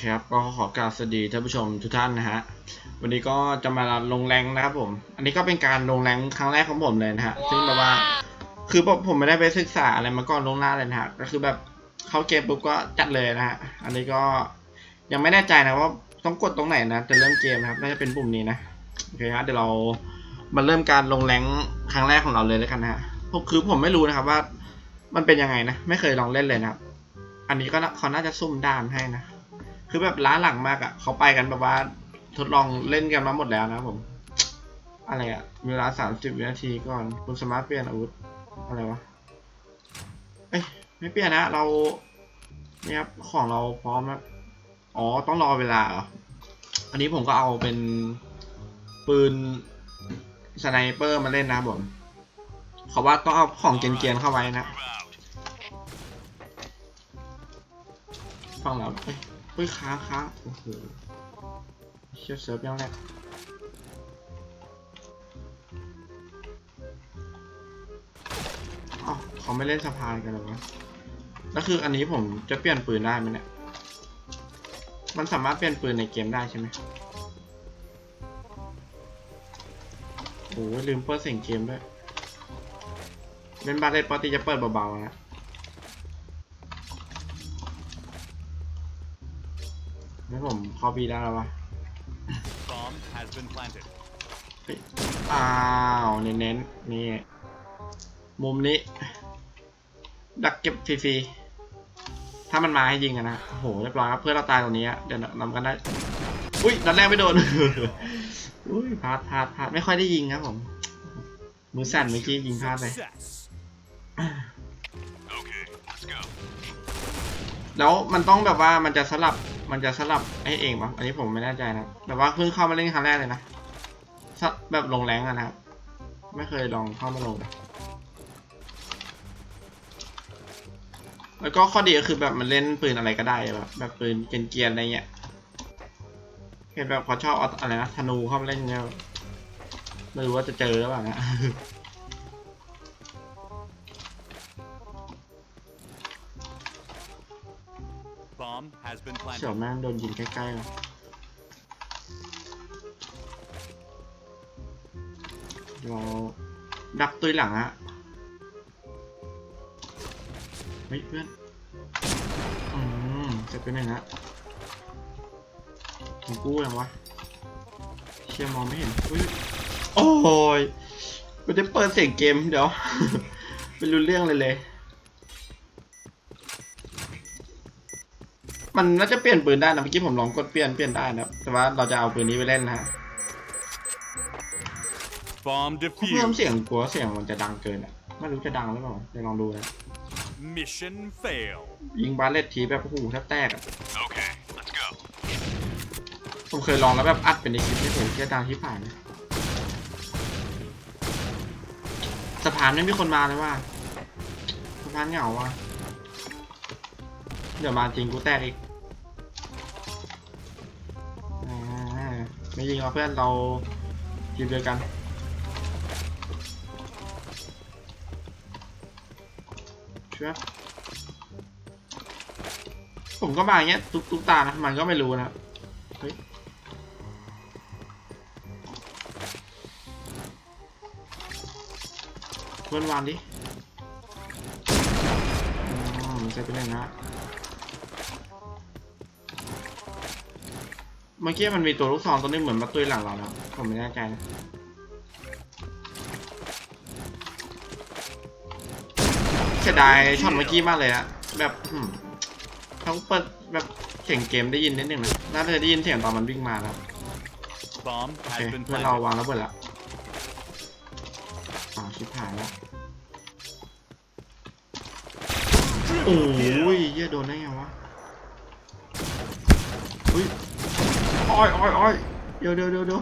เคครับก็ขอกราบสวัสดีท่านผู้ชมทุกท่านนะฮะวันนี้ก็จะมาลงแรงนะครับผม อันนี้ก็เป็นการลงแรงครั้งแรกของผมเลยนะฮะซึ่งแบบว่าคือผมผมไม่ได้ไปศึกษาอะไรมาก่อนลวงหน้าเลยนะฮะก็คือแบบเข้าเกมปุ๊บก็จัดเลยนะฮะอันนี้ก็ยังไม่แน่ใจนะว่าต้องกดตรงไหนนะจะเริ่มเกมนะครับน่าจะเป็นปุ่มนี้นะโอเคฮะเดี๋ยวเรามาเริ่มการลงแรงครั้งแรกของเราเลยแล้วกันนะฮะผมคือผมไม่รู้นะครับว่ามันเป็นยังไงนะ ไม่เคยลองเล่นเลยนะครับ อันนี้ก็น่าเขาน่าจะซุ่มด้านให้นะ คือแบบล้าหลังมากอะ่ะเขาไปกันแบบว่าทดลองเล่นกันมาหมดแล้วนะผม อะไรอะ่ะเวลาสามสิบวินาทีก่อนคุณสมาร์ทเปลี่ยนอาวุธอะไรวะเอ้ยไม่เปลี่ยนนะเราเนี่ยครับของเราพร้อมครับอ๋อต้องรอเวลาเหรออันนี้ผมก็เอาเป็นปืนสไนเปอร์มาเล่นนะผมเขาว่าต้องเอาของเกียนๆเข้าไว้นะฟังแล้วเอ้ย เฮ้ยค้างค้างโอ้โหเชียร์เซิร์ฟยังแรกอ๋อเขาไม่เล่นสะพานกันเหรอวะแล้วคืออันนี้ผมจะเปลี่ยนปืนได้ไหมเนี่ย มันสามารถเปลี่ยนปืนในเกมได้ใช่ไหมโอ้ลืมเปิดเสียงเกมด้วยเล่นบาเลตปกติจะเปิดเบาๆนะ นี่ผมคอบีได้แล้ววะ Bomb has been planted. เฮ้ยอ้าวเน้นๆนี่ มุมนี้ ดักเก็บฟรีๆถ้ามันมาให้ยิงกันนะโอ้โหเรียบร้อยครับเพื่อนเราตายตรงนี้อะเดี๋ยวนำกันได้อุ้ยนัดแรกไม่โดน อุ้ยพลาดพลาดพลาดไม่ค่อยได้ยิงครับผมมือสั่นเมื่อกี้ยิงพลาดไป Success. Okay, let's go. แล้วมันต้องแบบว่ามันจะสลับ มันจะสลับให้เองปะอันนี้ผมไม่แน่ใจนะแต่ว่าเพิ่งเข้ามาเล่นครั้งแรกเลยนะแบบลงแรงอะนะครับ ไม่เคยลองเข้ามาลง แล้วก็ข้อดีก็คือแบบมันเล่นปืนอะไรก็ได้แบบแบบปืนเกียนๆอะไรเงี้ยเห็นแบบเขาชอบอาอะไรนะธนูเข้ามาเล่นเงี้ยไม่รู้ว่าจะเจอหรือเปล่านะ ขียวแม่งโดนยิงใกล้ๆเลยเราดักตุยหลังอะเฮ้ยเพื่อน อืมจะเป็นยังไงฮะของกูยังวะเชี่ยมองไม่เห็นอุ้ยโอ้ยกูจะเปิดเสียงเกมเดี๋ยว ไม่รู้เรื่องเลยเลย มันน่าจะเปลี่ยนปืนได้นะเมื่อกี้ผมลองกดเปลี่ยนเปลี่ยนได้นะครับแต่ว่าเราจะเอาปืนนี้ไปเล่นนะฮะ Bomb เพิ่ม defused. เสียงกลัวเสียงมันจะดังเกินอะไม่รู้จะดังหรือเปล่าเดี๋ยวลองดูนะ Mission fail. ยิงบาเลตทีแบบโอ้โหแทบแตกอะ Okay, let's go. ผมเคยลองแล้วแบบอัดเป็นในคลิปที่ผมเชื่อดังที่ผ่านนะสะพานไม่มีคนมาเลยว่าสะพานเหงาว่ะ เดี๋ยวมาจริงกูแตกอีกอไม่ยิงเราเพื่อนเราทีมเดียวกันเชื่อผมก็มาอย่างเงี้ยทุกทุกตานะ มันก็ไม่รู้นะเฮ้ยเพื่อนวานดิอืมใช่เป็นไงนะ เมื่อกี้มันมีตัวลูกซองตัวนึงเหมือนมาตุยหลังเรานะผมไม่แน่ใจนะเสียดายช็อตเมื่อกี้มากเลยอะแบบอืมเขาเปิดแบบเสียงเกมได้ยินนิดนึงนะน่าจะได้ยินเสียงตอนมันวิ่งมาแล้ว Bomb โอเค has been เพื่อนเรา planted. วางระเบิดละอ๋อชิบหายแล้วโอ้ยเหี้ยโดนได้ไงวะอุ้ย อ้อยอ้อยอ้อยเดี๋ยวเดี๋ยวเดี๋ยวเดี๋ยว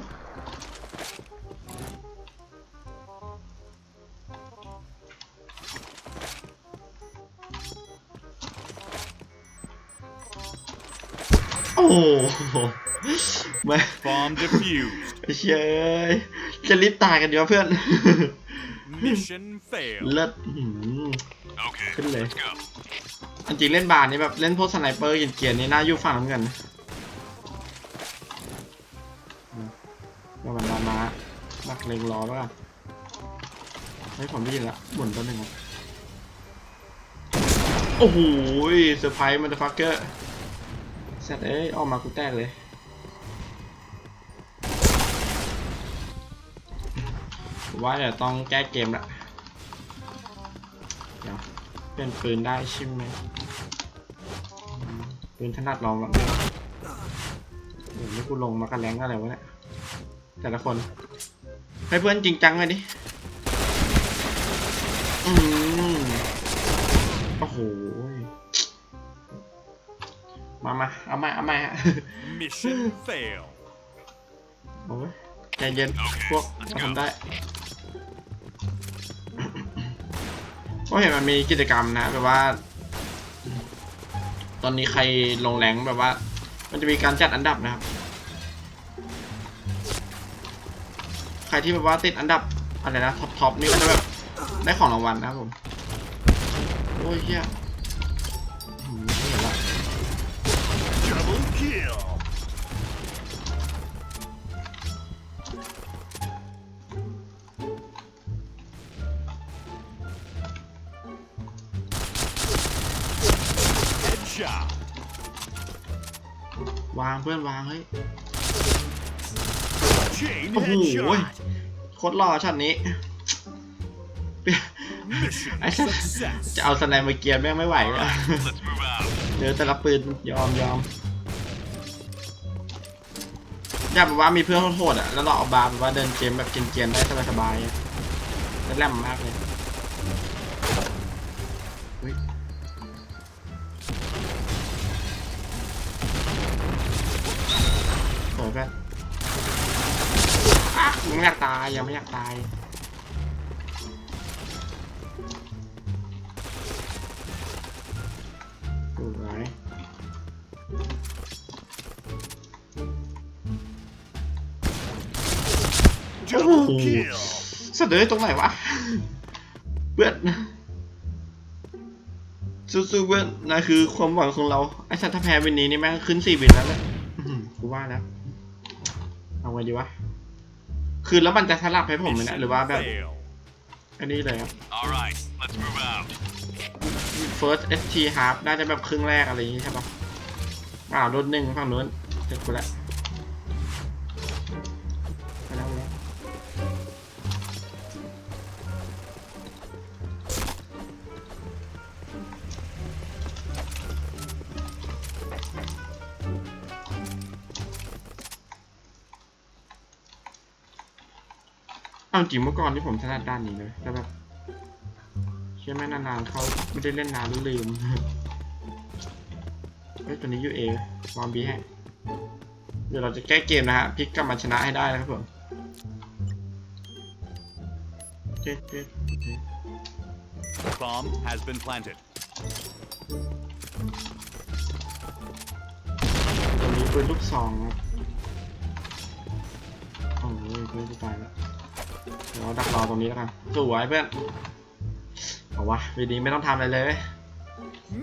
โอ้โหไม่ Bomb defused. เชยจะรีบตายกันดีวะเพื่อน Mission fail. เลิศอื้อหือ Okay, ขึ้นเลย let's go. อันจริงเล่นบาร์นี่แบบเล่นพวกสไนเปอร์เกรียนๆนี่น่าอยู่ฝั่งน้ำเงินว่า เลงรอแล้วกันเฮ้ยผมได้ยินละหมุนตัวหนึ่งโอ้โหเซอร์ไพรส์มันจะฟักเกอร์แซดเอ้ยออกมากูแตกเลยว่าเดี๋ยวต้องแก้เกมละเดี๋ยวเป็นปืนได้ใช่ไหมอืมปืนถนัดลองแล้วเนี่ยเดี๋ยวนี้กูลงมากันแรงอะไรวะเนี่ยแต่ละคน ให้เพื่อนจริงจังเลยดิอืมโอ้โห มามาเอามาเอามาฮะ Mission fail. โอ้ยใจเย็น พวกเราทำได้ก็เห็นมันมีกิจกรรมนะแบบว่า ตอนนี้ใครลงแรงแบบว่า มันจะมีการจัดอันดับนะครับ ที่แบบว่าติดอันดับอะไรนะท็อปท็อปนี่ก็จะแบบได้ของรางวัลนะครับผม โอ้ยเฮียอืมไม่เห็นละวางเพื่อนวางเฮ้ย โอ้โห โคตรหล่อช็อตนี้ Mission ไอ้สัส success. จะเอาสไนมาเกียร์แม่งไม่ไหวแล้ว Let's move out. เดี๋ยวแต่ละปืนยอมยอมอยากแบบว่ามีเพื่อนโหดๆอะแล้วเราเอาบาร์แบบว่าเดินเกมแบบเกรียนๆได้สบายๆอะแล้วแหลมมากเลยเฮ้ยสวยเพื่อนอะ ยังไม่อยากตายยังไม่อยากตายสวย Double Ooh. kill. สะเดยตรงไหนวะเพื่อนสู้ๆเพื่อนนะคือความหวังของเราไอ้สัตว์ถ้าแพ้วินนี้นี่แม่งขึ้นสี่วินแล้วแหละอื้อหือกูว่าแล้วเอาไงดีวะ คือแล้วมันจะสลับให้ผมไหมเนะหรือว่าแบบ fail. อันนี้เลยครับ All right, let's move out. first ST half น่าจะแบบครึ่งแรกอะไรอย่างงี้ใช่ปะอ้าวรถหนึ่งฝั่งนู้นเจอกูแล้ว เอาจริงเมื่อก่อนที่ผมถนัดด้านนี้เลยแต่แบบเชื่อไหมนานๆเขาไม่ได้เล่นนานหรือลืมเฮ้ยตัวนี้ยูเอวางบีให้เดี๋ยวเราจะแก้เกมนะฮะพลิกกลับมาชนะให้ได้นะครับผมเจ๊เจ๊เจ๊ Bomb has been planted. ตัวนี้ปืนลูกซองครับโอ้ยเพื่อนจะตายแล้ว เดี๋ยวเราดักรอตรงนี้แล้วกันสวยเพื่อนเอาวะวีดีไม่ต้องทำอะไรเลย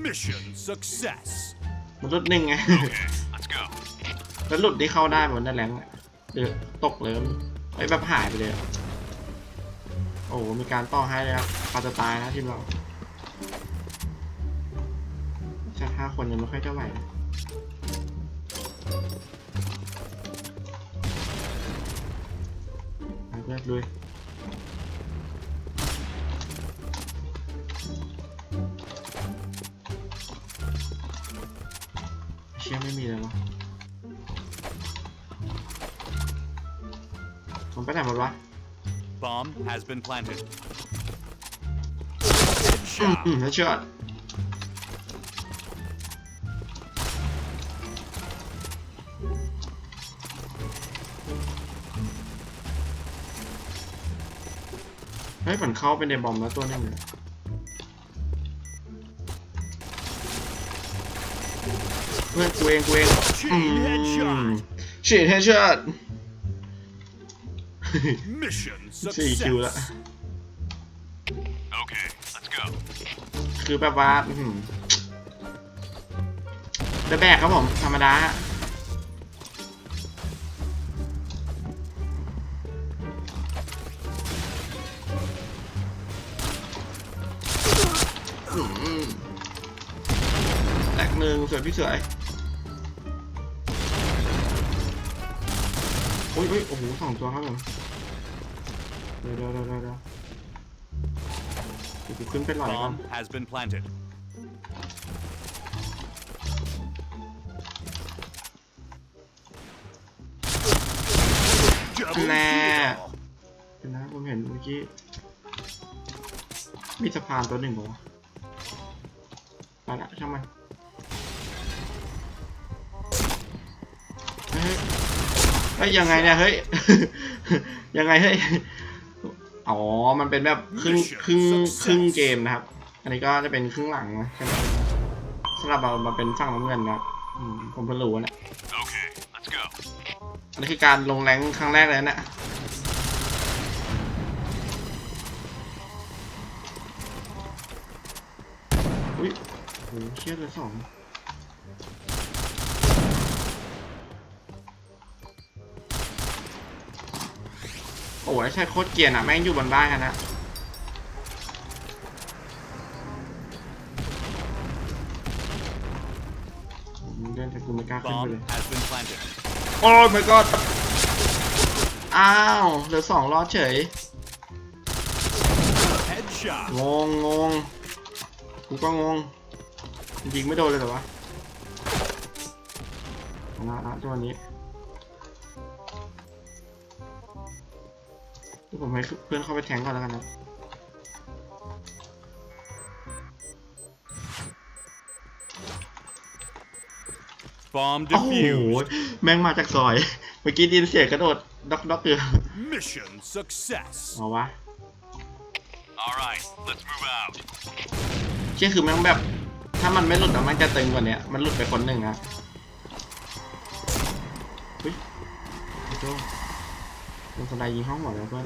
Mission success. มันรุดหนึ่งไง Okay, let's go. แล้วหลุดที่เข้าได้บนนั่นแหละหรือตกเลยไอ้ยแบบหายไปเลยอะโอ้โหมีการต่อให้เลยครับปาจะตายนะทีมเราแค่ห้าคนยังไม่ค่อยเท่าไหร่ ลุยเชี่ยไม่มีเลยวะผมไปไหนหมดวะ Bomb has been planted. อืม Headshot. อืมแล้วเชื่อ เฮ้ยผนเข้าเป็นในบอมแล้วตัวหนึงอะเพื่อนกูเองกูเองอื Chain ม headshot. ฉีดเฮดช็อต Mission สี่คิวแล้ว success. Okay, let's go. คือแบบว่าอื้อหือเดอะแบกครับผม ธรรมดา หนึ่งสวยพี่สวยโอ้ยโอ้ยโอ้โหสองตัวครับผมเดี๋ยวเดี๋ยวเดี๋ยวเดี๋ยวเดี๋ยวเดี๋ยวกูขึ้นไปหล่อยก่อน Bomb has been planted. แน่ kill. เดี๋ยวนะผมเห็นเมื่อกี้ มีสะพานตัวหนึ่งบอกว่าไปละช่างมัน เฮ้ยยังไงเนี่ยเฮ้ย ยังไงเฮ้ย อ๋อ มันเป็นแบบครึ่งครึ่งครึ่งเกมนะครับ อันนี้ก็จะเป็นครึ่งหลังนะใช่ไหมสำหรับเรามาเป็นฝั่งน้ำเงินนะครับอืมผมเพิ่งรู้นะ Okay, let's go. อันนี้คือการลงแรงครั้งแรกเลยนะอุ้ยโหเชี่ยเลยสอง โอ้ยใช่โคตรเกรียนอะแม่งอยู่บนบ้านกันนะเดินแต่กูไม่กล้าขึ้นไปเลย Bomb has been planted. โอ้ my god อ้าวเหลือสองรอดเฉย Headshot. งงงงกูก็งง ยิงไม่โดนเลยเหรอวะเอาละละตัวนี้ ผมให้เพื่อนเข้าไปแทงก่อนแล้วกันนะ Bomb โอ้โห defused. แม่งมาจากซอย เมื่อกี้ไดยินเสียงกระโดดด็อกด็อกอยู่ Mission success. เอาวะ All right, let's move out. เชี่ยคือแม่งแบบ ถ้ามันไม่หลุดอะมันจะตึงกว่าเนี้ยมันหลุดไปคนหนึ่งนะเฮ้ยไอ้ โจ้ลงสไลด์ยิงห้องหมดแล้วเพื่อน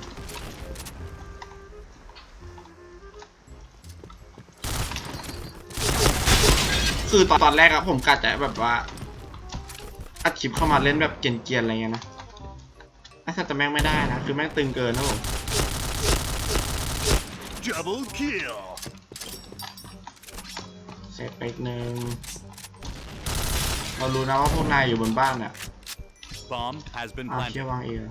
คือตอนตอนแรกอะผมกะจะแบบว่าอัดคลิปเข้ามาเล่นแบบเกรียนๆอะไรเงี้ยนะไอ้สัตว์แต่แม่งไม่ได้นะ คือแม่งตึงเกินนะผม Double kill. เสร็จไปอีกหนึ่งเรารู้นะว่าพวกนายอยู่บนบ้านเนี่ย Bomb has been อ่าเชี่ย planted. วางเอง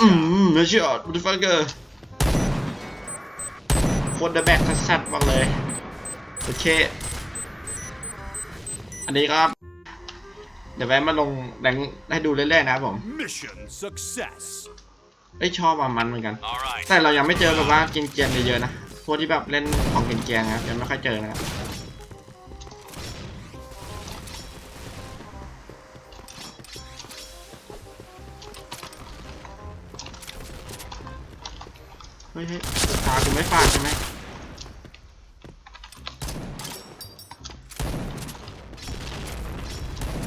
อื Headshot. มเนื้อเชื่อบูติฟักเกอร์โคตรเดอะแบกสัดๆบอกเลย โอเค อันนี้ก็เดี๋ยวแวะมาลงแรงให้ดูเรื่อยๆนะครับผม Mission success. เอ้ยชอบว่ามันเหมือนกัน All right. แต่เรายังไม่เจอแบบว่าเกรียนๆเยอะๆนะ พวกที่แบบเล่นของเกรียนๆนะครับยังไม่ค่อยเจอนะครับ เฮ้ยเฮ้ตาคุณไม่ฝาดใช่ไหม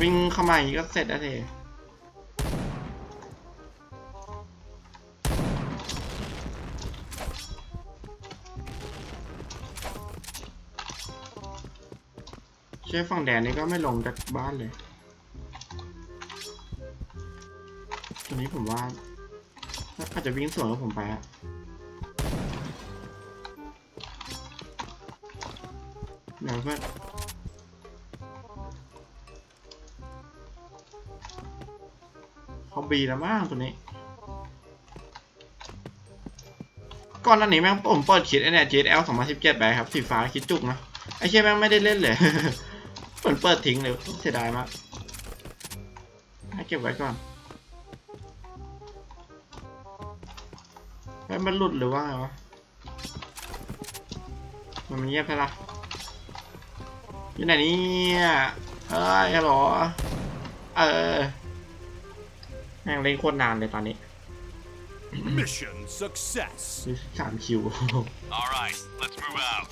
วิ่งเข้ามาอย่างนี้ก็เสร็จแล้วเทเชฟฝั่งแดนนี่ก็ไม่ลงจากบ้านเลยตัวนี้ผมว่าอาจจะวิ่งสวนกับผมไปอะ เดี๋ยวเพื่อนเขาบีแล้วบ้างตัวนี้ ก่อนหน้านี้แม่งผมเปิดคิดไอเนี่ย GSL 2017ไปครับสีฟ้าคิดจุกนะไอเชี่ยแม่งไม่ได้เล่นเลยเหมือนเปิดทิ้งเลยเสียดายมากให้เก็บไว้ก่อนแล้วมันหลุดหรือว่าไงวะ มันเงียบใช่ปะ อยู่ไหนเนี่ยเฮ้ยฮัลโหลเออแม่งเล่นโคตรนานเลยตอนนี้ Mission success. มีสามคิว All right, let's move out.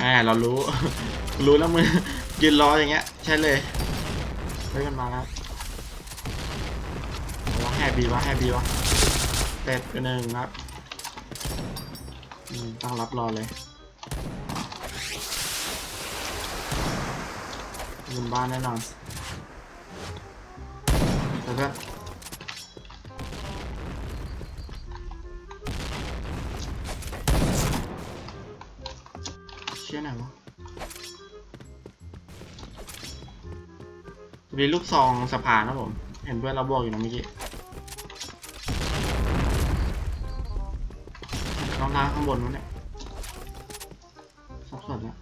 อ่าเรารู้ รู้แล้วมึงยืนรออย่างเงี้ย ใช่เลยเฮ้ยมันมาแล้วว่าแฮบีวะแฮบีวะ เป็ดไปหนึ่งครับต้องรับรอเลยยืมบ้านแน่นอนแล้วก็เชี่ยไหนวะมีลูกซองสะพานนะผม เห็นเพื่อนเราบอกอยู่นะเมื่อกี้ ต้าข้างบนวะเนี่ยสับสนแล้ว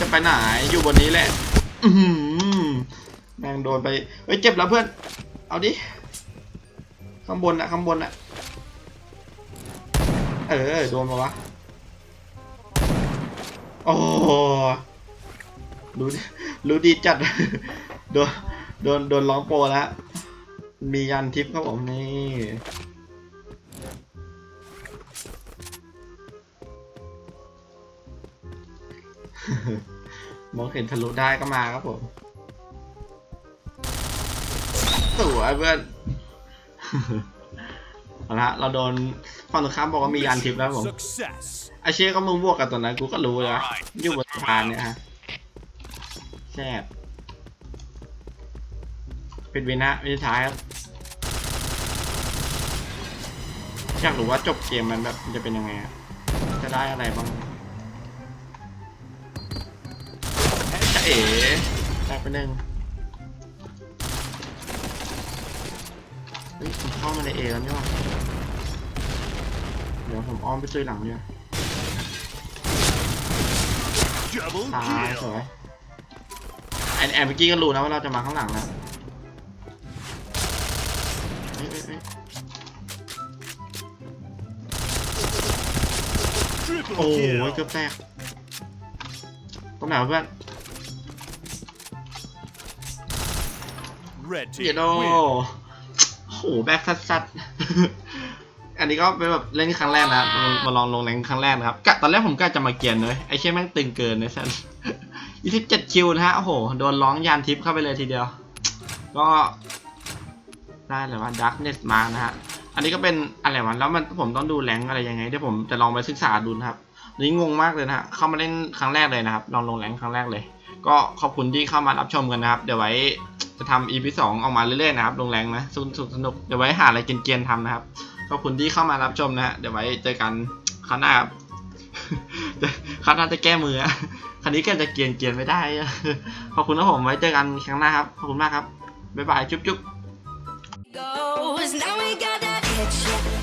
จะไปไหนอยู่บนนี้แหละ อืแม่งโดนไป เฮ้ย เจ็บแล้วเพื่อน เอาดิ ข้างบนอะข้างบนอะเออ โดนมาวะ โอ้รู้ดิรู้ดีจัด โดน โดน โดนร้องโปรแล้ว มียันทิปครับผมนี่มองเห็นทะลุได้ก็มาครับผมสวยเพื่อนเอาละเราโดนฝั่งตรงข้ามบอกว่ามียันทิปแล้วผม Success. ไอเชี่ยก็มึงบวกกับตัวนั้นกูก็รู้แล้วอยู่บนสะพานเนี่ยฮะแซ่บ เป็นวินะวินท้ายครับอยากรู้ว่าจบเกมมันแบบมันจะเป็นยังไงอะจะได้อะไรบ้างจะเอ๋ได้ไปหนึ่งเฮ้ยผมเข้ามาในเอแล้วนี่หว่าเดี๋ยวผมอ้อมไปซื้อหลังเนี่ย Double ตายส kill. วยแอนแอนเมื่อกี้ก็รู้นะว่าเราจะมาข้างหลังนะ เอ้ยเอ้ยเอ้ย Triple โอ้ย kill. เกือบแตกตรงไหนวะเพื่อน Red เย team โด win. โหแบกสัดสัดอันนี้ก็เป็นแบบเล่นครั้งแรกนะมามาลองลงแรงครั้งแรกนะครับกะตอนแรกผมกะจะมาเกียนเลยไอ้เชี่ยแม่งตึงเกินนะสันยี่สิบเจ็ดคิวนะฮะ โอ้โห โดนร้องยานทิพย์เข้าไปเลยทีเดียว ก็ ได้เลยว่าดักเนสมานะฮะ อันนี้ก็เป็นอะไรวะ แล้วมันผมต้องดูแรงอะไรยังไงเดี๋ยวผมจะลองไปศึกษาดูนะครับ นี่งงมากเลยนะฮะ เข้ามาเล่นครั้งแรกเลยนะครับ ลองลงแรงครั้งแรกเลย ก็ขอบคุณที่เข้ามารับชมกันนะครับ เดี๋ยวไว้จะทำ EP สองออกมาเรื่อยๆนะครับ ลงแรงนะสนุกสนุก เดี๋ยวไว้หาอะไรเกรียนๆทำนะครับ ขอบคุณที่เข้ามารับชมนะฮะ เดี๋ยวไว้เจอกันคราวหน้าครับคราวหน้าจะแก้มืออะคันนี้ก็จะเกียนเกียนไม่ได้ ขอบคุณนะผมไว้เจอกันครั้งหน้าครับ ขอบคุณมากครับ บ๊ายบาย จุ๊บจุ๊บ goes. Now we got that itch.